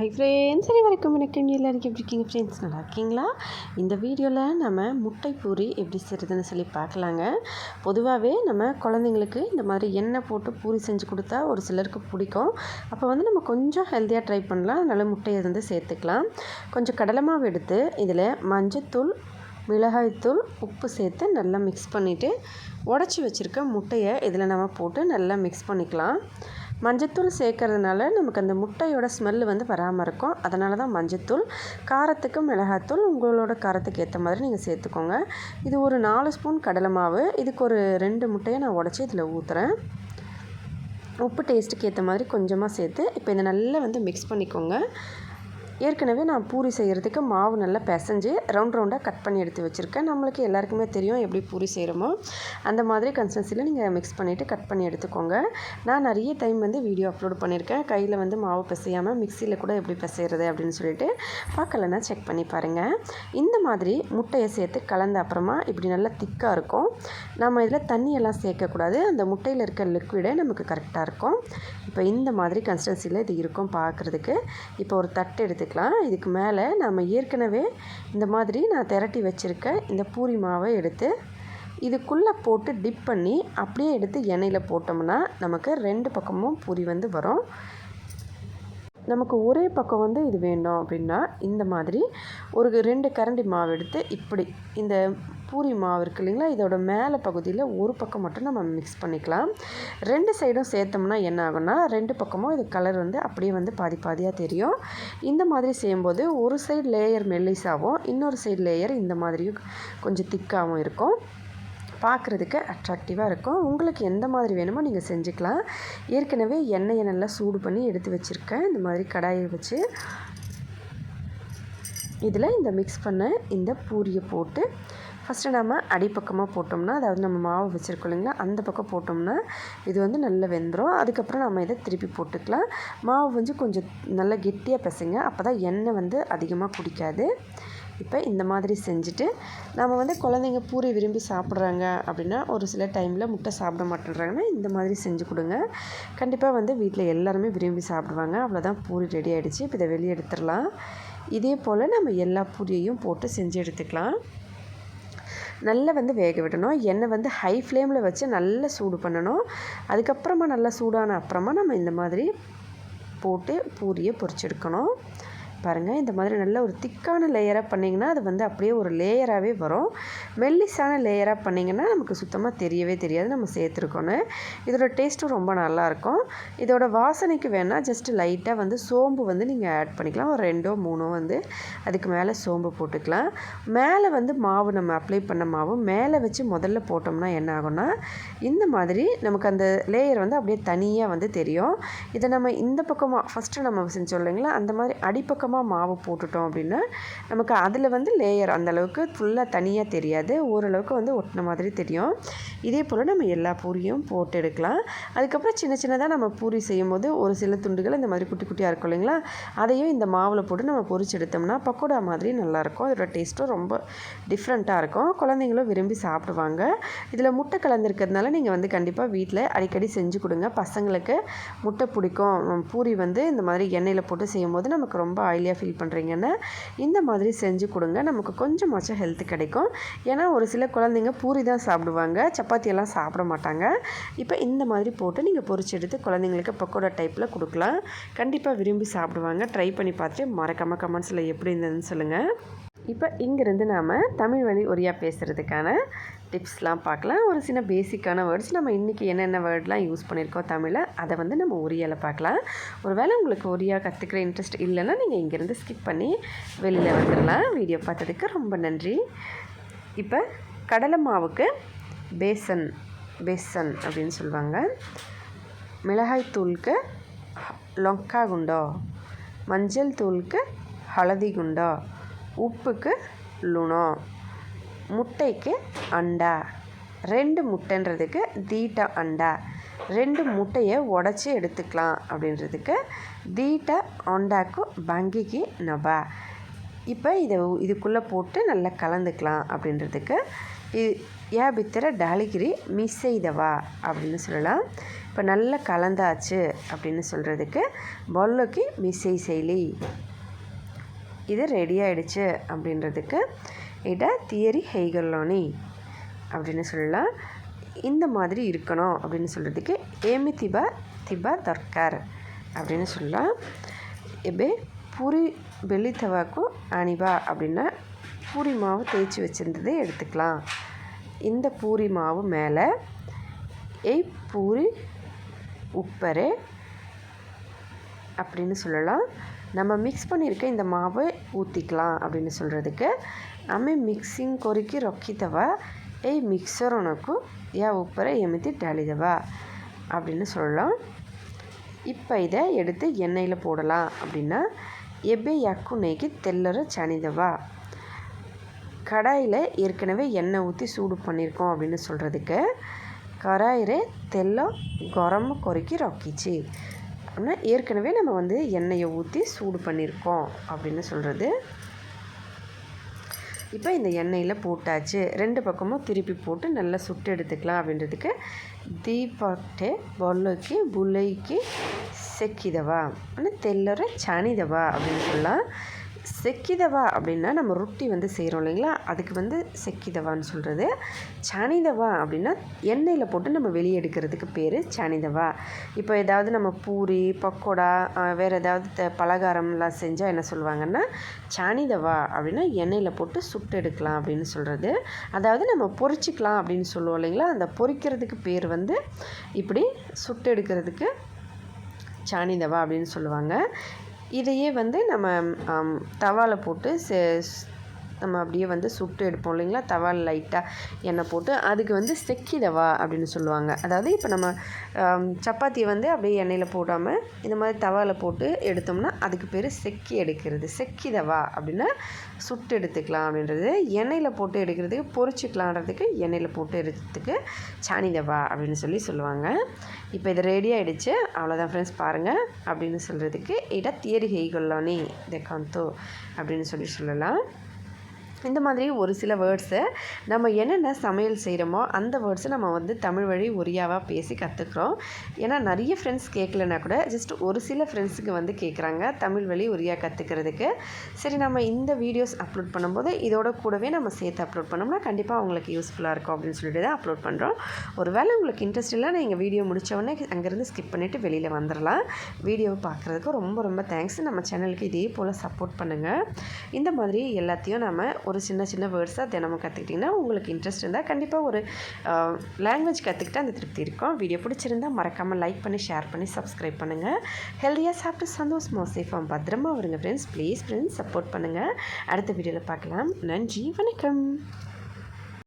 Hi friends சரி வரைக்கும் வணக்கம். எல்லாருக்கும் எப்படி இருக்கீங்க? ஃப்ரெண்ட்ஸ் நல்லா இருக்கீங்களா? இந்த வீடியோவில் நம்ம முட்டை பூரி எப்படி செய்கிறதுன்னு சொல்லி பார்க்கலாங்க. பொதுவாகவே நம்ம குழந்தைங்களுக்கு இந்த மாதிரி எண்ணெய் போட்டு பூரி செஞ்சு கொடுத்தா ஒரு சிலருக்கு பிடிக்கும். அப்போ வந்து நம்ம கொஞ்சம் ஹெல்த்தியாக ட்ரை பண்ணலாம். அதனால் முட்டையை வந்து சேர்த்துக்கலாம். கொஞ்சம் கடலை மாவு எடுத்து இதில் மஞ்சத்தூள் மிளகாய்த்தூள் உப்பு சேர்த்து நல்லா மிக்ஸ் பண்ணிவிட்டு உடச்சி வச்சுருக்க முட்டையை இதில் நம்ம போட்டு நல்லா மிக்ஸ் பண்ணிக்கலாம். மஞ்சத்தூள் சேர்க்கறதுனால நமக்கு அந்த முட்டையோட ஸ்மெல்லு வந்து வராமல் இருக்கும். அதனால தான் மஞ்சத்தூள். காரத்துக்கு மிளகாத்தூள். உங்களோட காரத்துக்கு ஏற்ற மாதிரி நீங்கள் சேர்த்துக்கோங்க. இது ஒரு நாலு ஸ்பூன் கடலை மாவு. இதுக்கு ஒரு ரெண்டு முட்டையை நான் உடச்சி இதில் ஊற்றுறேன் உப்பு டேஸ்ட்டுக்கு ஏற்ற மாதிரி கொஞ்சமாக சேர்த்து இப்போ இதை நல்லா வந்து மிக்ஸ் பண்ணிக்கோங்க. ஏற்கனவே நான் பூரி செய்கிறதுக்கு மாவு நல்லா பிசைஞ்சு ரவுண்ட் ரவுண்டாக கட் பண்ணி எடுத்து வச்சுருக்கேன். நம்மளுக்கு எல்லாருக்குமே தெரியும் எப்படி பூரி செய்கிறோமோ அந்த மாதிரி கன்சிஸ்டன்சியில் நீங்கள் மிக்ஸ் பண்ணிவிட்டு கட் பண்ணி எடுத்துக்கோங்க. நான் நிறைய டைம் வந்து வீடியோ அப்லோட் பண்ணியிருக்கேன் கையில் வந்து மாவு பிசையாமல் மிக்சியில் கூட எப்படி பிசைகிறது அப்படின்னு சொல்லிட்டு பார்க்கலன்னா செக் பண்ணி பாருங்கள் இந்த மாதிரி முட்டையை சேர்த்து கலந்த அப்புறமா இப்படி நல்லா திக்காக இருக்கும். நம்ம இதில் தண்ணியெல்லாம் சேர்க்கக்கூடாது. அந்த முட்டையில் இருக்க லிக்விடே நமக்கு கரெக்டாக இருக்கும். இப்போ இந்த மாதிரி கன்சிஸ்டன்சியில் இது இருக்கும் பார்க்குறதுக்கு. இப்போ ஒரு தட்டு எடுத்து எடுத்துக்கலாம். இதுக்கு மேலே நம்ம ஏற்கனவே இந்த மாதிரி நான் திரட்டி வச்சுருக்க இந்த பூரி மாவை எடுத்து இதுக்குள்ளே போட்டு டிப் பண்ணி அப்படியே எடுத்து எண்ணெயில் போட்டோம்னா நமக்கு ரெண்டு பக்கமும் பூரி வந்து வரும். நமக்கு ஒரே பக்கம் வந்து இது வேண்டும் அப்படின்னா இந்த மாதிரி ஒரு ரெண்டு கரண்டி மாவு எடுத்து இப்படி இந்த பூரி மாவு இருக்குது இல்லைங்களா? இதோட மேலே பகுதியில் ஒரு பக்கம் மட்டும் நம்ம மிக்ஸ் பண்ணிக்கலாம். ரெண்டு சைடும் சேர்த்தோம்னா என்ன ஆகும்னா ரெண்டு பக்கமும் இது கலர் வந்து அப்படியே வந்து பாதி பாதியாக தெரியும். இந்த மாதிரி செய்யும்போது ஒரு சைடு லேயர் மெல்லிஸாகவும் இன்னொரு சைடு லேயர் இந்த மாதிரியும் கொஞ்சம் திக்காகவும் இருக்கும். பார்க்குறதுக்கு அட்ராக்டிவாக இருக்கும். உங்களுக்கு எந்த மாதிரி வேணுமோ நீங்கள் செஞ்சுக்கலாம். ஏற்கனவே எண்ணெயை நல்லா சூடு பண்ணி எடுத்து வச்சுருக்கேன். இந்த மாதிரி கடாயை வச்சு இதில் இந்த மிக்ஸ் பண்ண இந்த பூரியை போட்டு ஃபஸ்ட்டு நம்ம அடிப்பக்கமாக போட்டோம்னா அதாவது நம்ம மாவு வச்சுருக்கோம் இல்லைங்களா அந்த பக்கம் போட்டோம்னா இது வந்து நல்லா வெந்துடும் அதுக்கப்புறம் நம்ம இதை திருப்பி போட்டுக்கலாம். மாவு வந்து கொஞ்சம் நல்லா கெட்டியாக பிசைங்க. அப்போ தான் எண்ணெய் வந்து அதிகமாக குடிக்காது. இப்போ இந்த மாதிரி செஞ்சுட்டு நம்ம வந்து குழந்தைங்க பூரி விரும்பி சாப்பிட்றாங்க அப்படின்னா ஒரு சில டைமில் முட்டை சாப்பிட மாட்டேன்றாங்கன்னா இந்த மாதிரி செஞ்சு கொடுங்க. கண்டிப்பாக வந்து வீட்டில் எல்லாருமே விரும்பி சாப்பிடுவாங்க. அவ்வளோதான் பூரி ரெடி ஆகிடுச்சு இப்போ இதை வெளியே எடுத்துடலாம். இதே போல் நம்ம எல்லா பூரியையும் போட்டு செஞ்சு எடுத்துக்கலாம். நல்லா வந்து வேக விடணும். எண்ணெய் வந்து ஹை ஃப்ளேமில் வச்சு நல்லா சூடு பண்ணணும். அதுக்கப்புறமா நல்லா சூடான அப்புறமா நம்ம இந்த மாதிரி போட்டு பூரியை பொரிச்செடுக்கணும் பாருங்கள் இந்த மாதிரி நல்ல ஒரு திக்கான லேயராக பண்ணிங்கன்னா அது வந்து அப்படியே ஒரு லேயராகவே வரும். மெல்லிஸான லேயராக பண்ணிங்கன்னா நமக்கு சுத்தமாக தெரியவே தெரியாது. நம்ம சேர்த்துருக்கோன்னு. இதோட டேஸ்ட்டும் ரொம்ப நல்லாயிருக்கும் இதோட வாசனைக்கு வேணால் ஜஸ்ட்டு லைட்டாக வந்து சோம்பு வந்து நீங்கள் ஆட் பண்ணிக்கலாம். ஒரு ரெண்டோ மூணோ வந்து அதுக்கு மேலே சோம்பு போட்டுக்கலாம். மேலே வந்து மாவு நம்ம அப்ளை பண்ண மாவு மேலே வச்சு முதல்ல போட்டோம்னா என்ன ஆகும்னா இந்த மாதிரி நமக்கு அந்த லேயர் வந்து அப்படியே தனியாக வந்து தெரியும். இதை நம்ம இந்த பக்கமாக ஃபஸ்ட்டு நம்ம செஞ்சோம் இல்லைங்களா அந்த மாதிரி அடிப்பக்கம் பக்கமாக மாவு போட்டுட்டோம் அப்படின்னா நமக்கு அதில் வந்து லேயர் அந்தளவுக்கு ஃபுல்லாக தனியாக தெரியாது. ஓரளவுக்கு வந்து ஒட்டின மாதிரி தெரியும். இதே போல் நம்ம எல்லா பூரியும் போட்டு எடுக்கலாம். அதுக்கப்புறம் சின்ன சின்னதாக நம்ம பூரி செய்யும் போது ஒரு சில துண்டுகள் இந்த மாதிரி குட்டி குட்டியாக இருக்கும் இல்லைங்களா? அதையும் இந்த மாவில் போட்டு நம்ம பொறிச்சு எடுத்தோம்னா பக்கோடா மாதிரி நல்லாயிருக்கும் அதோட டேஸ்ட்டும் ரொம்ப டிஃப்ரெண்ட்டாக இருக்கும். குழந்தைங்களும் விரும்பி சாப்பிடுவாங்க. இதில் முட்டை கலந்துருக்கிறதுனால நீங்கள் வந்து கண்டிப்பாக வீட்டில் அடிக்கடி செஞ்சு கொடுங்க. பசங்களுக்கு முட்டை பிடிக்கும். பூரி வந்து இந்த மாதிரி எண்ணெயில் போட்டு செய்யும்போது நமக்கு ரொம்ப ஆயில் ஆயிலியாக ஃபீல் பண்ணுறீங்கன்னா இந்த மாதிரி செஞ்சு கொடுங்க. நமக்கு கொஞ்சமாச்சும் ஹெல்த் கிடைக்கும். ஏன்னா ஒரு சில குழந்தைங்க பூரி தான் சாப்பிடுவாங்க. சப்பாத்தியெல்லாம் சாப்பிட மாட்டாங்க. இப்போ இந்த மாதிரி போட்டு நீங்கள் பொறிச்சு எடுத்து குழந்தைங்களுக்கு பக்கோடா டைப்பில் கொடுக்கலாம். கண்டிப்பாக விரும்பி சாப்பிடுவாங்க. ட்ரை பண்ணி பார்த்துட்டு மறக்காமல் கமெண்ட்ஸில் எப்படி இருந்ததுன்னு சொல்லுங்கள் இப்போ இங்கேருந்து நாம் தமிழ் வழி ஒரியா பேசுகிறதுக்கான டிப்ஸ்லாம் பார்க்கலாம். ஒரு சின்ன பேசிக்கான வேர்ட்ஸ் நம்ம இன்றைக்கி என்னென்ன வேர்ட்லாம் யூஸ் பண்ணியிருக்கோம் தமிழில் அதை வந்து நம்ம ஒரியாவில் பார்க்கலாம். ஒரு வேளை உங்களுக்கு ஒரியா கற்றுக்கிற இன்ட்ரெஸ்ட் இல்லைன்னா நீங்கள் இங்கேருந்து ஸ்கிப் பண்ணி வெளியில் வந்துடலாம் வீடியோ பார்த்ததுக்கு ரொம்ப நன்றி. இப்போ கடலை மாவுக்கு பேசன் பேசன் அப்படின்னு சொல்லுவாங்க. மிளகாய் தூளுக்கு லொங்கா குண்டோ மஞ்சள் தூளுக்கு ஹளதி குண்டோ உப்புக்கு லுணம் முட்டைக்கு அண்டா. ரெண்டு முட்டைன்றதுக்கு தீட்டா அண்டா. ரெண்டு முட்டையை உடச்சி எடுத்துக்கலாம் அப்படின்றதுக்கு தீட்டா அண்டாக்கு பங்கிக்கு நபா. இப்போ இதை இதுக்குள்ளே போட்டு நல்லா கலந்துக்கலாம் அப்படின்றதுக்கு யா பித்திர டாலிகிரி மிஸ் செய்தவா அப்படின்னு சொல்லலாம். இப்போ நல்லா கலந்தாச்சு அப்படின்னு சொல்கிறதுக்கு பொல்லுக்கு மிஸ்ஸை செயலி. இது ரெடி ஆகிடுச்சு அப்படின்றதுக்கு இட தியரி ஹெய்கல்லோனி அப்படின்னு சொல்லலாம். இந்த மாதிரி இருக்கணும் அப்படின்னு சொல்கிறதுக்கு ஏமி திபா திபா தர்கார் அப்படின்னு சொல்லலாம். ଏବେ பூரி வெள்ளி தவாக்கும் அணிவா அப்படின்னா பூரி மாவு தேய்ச்சி வச்சுருந்ததை எடுத்துக்கலாம். இந்த பூரி மாவு மேலே எய் பூரி உப்பரே அப்படின்னு சொல்லலாம். நம்ம மிக்ஸ் பண்ணியிருக்க இந்த மாவை ஊற்றிக்கலாம் அப்படின்னு சொல்கிறதுக்கு ଆମେ கொறுக்கி ரொக்கித்தவா ஏய் ଏଇ மிக்சரனுக்கு யா உப்பரை எமித்தி டாலிதவா அப்படின்னு சொல்லலாம். இப்போ இதை எடுத்து எண்ணெயில் போடலாம் அப்படின்னா எப்பே யாக்கு நெய்க்கி தெல்லற சனிதவா கடாயில் ஏற்கனவே எண்ணெய் ஊற்றி சூடு பண்ணியிருக்கோம் அப்படின்னு சொல்கிறதுக்கு கடாயிலே தெல்லம் கரம் கொறுக்கி ரொக்கிச்சு. அப்படின்னா ஏற்கனவே நம்ம வந்து எண்ணெயை ஊற்றி சூடு பண்ணியிருக்கோம் அப்படின்னு சொல்கிறது இப்போ இந்த எண்ணெயில் போட்டாச்சு. ரெண்டு பக்கமும் திருப்பி போட்டு நல்லா சுட்டு எடுத்துக்கலாம் அப்படின்றதுக்கு தீபாட்டே பொல்லைக்கு புல்லைக்கு செக்கிதவா? ஆனால் தெல்லற சனிதவா அப்படின்னு சொல்லலாம். செக்கிதவா அப்படின்னா நம்ம ரொட்டி வந்து செய்கிறோம் இல்லைங்களா? அதுக்கு வந்து செக்கிதவான்னு சொல்கிறது சனிதவா அப்படின்னா எண்ணெயில் போட்டு நம்ம வெளியே எடுக்கிறதுக்கு பேர் சனிதவா இப்போ ஏதாவது நம்ம பூரி பக்கோடா வேறு ஏதாவது த பலகாரம்லாம் செஞ்சால் என்ன சொல்லுவாங்கன்னா சனிதவா அப்படின்னா எண்ணெயில் போட்டு சுட்டு எடுக்கலாம் அப்படின்னு சொல்கிறது அதாவது நம்ம பொறிச்சிக்கலாம் அப்படின்னு சொல்லுவோம் இல்லைங்களா? அந்த பொறிக்கிறதுக்கு பேர் வந்து இப்படி சுட்டு எடுக்கிறதுக்கு சாணிதவா அப்படின்னு சொல்லுவாங்க. இதையே வந்து நம்ம தவாவில் போட்டு நம்ம அப்படியே வந்து சுட்டு எடுப்போம் இல்லைங்களா? தவால் லைட்டாக எண்ணெய் போட்டு அதுக்கு வந்து செக்கிதவா அப்படின்னு சொல்லுவாங்க. அதாவது இப்போ நம்ம சப்பாத்தியை வந்து அப்படியே எண்ணெயில் போடாமல் இந்த மாதிரி தவாவில் போட்டு எடுத்தோம்னா அதுக்கு பேர் செக்கி எடுக்கிறது. செக்கிதவா அப்படின்னா சுட்டு எடுத்துக்கலாம் அப்படின்றது. எண்ணெயில் போட்டு எடுக்கிறதுக்கு பொறிச்சிக்கலான்றதுக்கு எண்ணெயில் போட்டு எடுக்கிறதுக்கு சாணிதவா அப்படின்னு சொல்லி சொல்லுவாங்க. இப்போ இது ரெடி ஆகிடுச்சு அவ்வளோதான் ஃப்ரெண்ட்ஸ் பாருங்கள் அப்படின்னு சொல்கிறதுக்கு இட தியரி ஹெய்கொல்லானே இதை கந்தோ அப்படின்னு சொல்லி சொல்லலாம். இந்த மாதிரி ஒரு சில வேர்ட்ஸை நம்ம என்னென்ன சமையல் செய்கிறோமோ அந்த வேர்ட்ஸை நம்ம வந்து தமிழ் வழி ஒரியாவாக பேசி கற்றுக்குறோம் ஏன்னா நிறைய ஃப்ரெண்ட்ஸ் கேட்கலனா கூட ஜஸ்ட் ஒரு சில ஃப்ரெண்ட்ஸுக்கு வந்து கேட்குறாங்க தமிழ் வழி ஒரியா கற்றுக்கிறதுக்கு சரி நம்ம இந்த வீடியோஸ் அப்லோட் பண்ணும்போது இதோட கூடவே நம்ம சேர்த்து அப்லோட் பண்ணோம்னா கண்டிப்பாக அவங்களுக்கு யூஸ்ஃபுல்லாக இருக்கும் அப்படின்னு சொல்லிட்டு தான் அப்லோட் பண்ணுறோம் ஒரு வேளை உங்களுக்கு இன்ட்ரெஸ்ட் இல்லை நீங்கள் வீடியோ முடித்தவொடனே அங்கேருந்து ஸ்கிப் பண்ணிவிட்டு வெளியில் வந்துடலாம் வீடியோவை பார்க்குறதுக்கு ரொம்ப ரொம்ப தேங்க்ஸ் நம்ம சேனலுக்கு இதே போல் சப்போர்ட் பண்ணுங்கள் இந்த மாதிரி எல்லாத்தையும் நம்ம ஒரு சின்ன சின்ன வேர்ட்ஸாக தினமும் கற்றுக்கிட்டிங்கன்னா உங்களுக்கு இன்ட்ரெஸ்ட் இருந்தால் கண்டிப்பாக ஒரு லாங்குவேஜ் கற்றுக்கிட்டு அந்த திருப்தி இருக்கும். வீடியோ பிடிச்சிருந்தால் மறக்காமல் லைக் பண்ணி ஷேர் பண்ணி சப்ஸ்கிரைப் பண்ணுங்கள் ஹெல்த்தியாக சாப்பிட்டு சந்தோஷமாக சேஃபாக பத்திரமா வருங்க ஃப்ரெண்ட்ஸ் ப்ளீஸ் ஃப்ரெண்ட்ஸ் சப்போர்ட் பண்ணுங்கள் அடுத்த வீடியோவில் பார்க்கலாம். நன்றி வணக்கம்.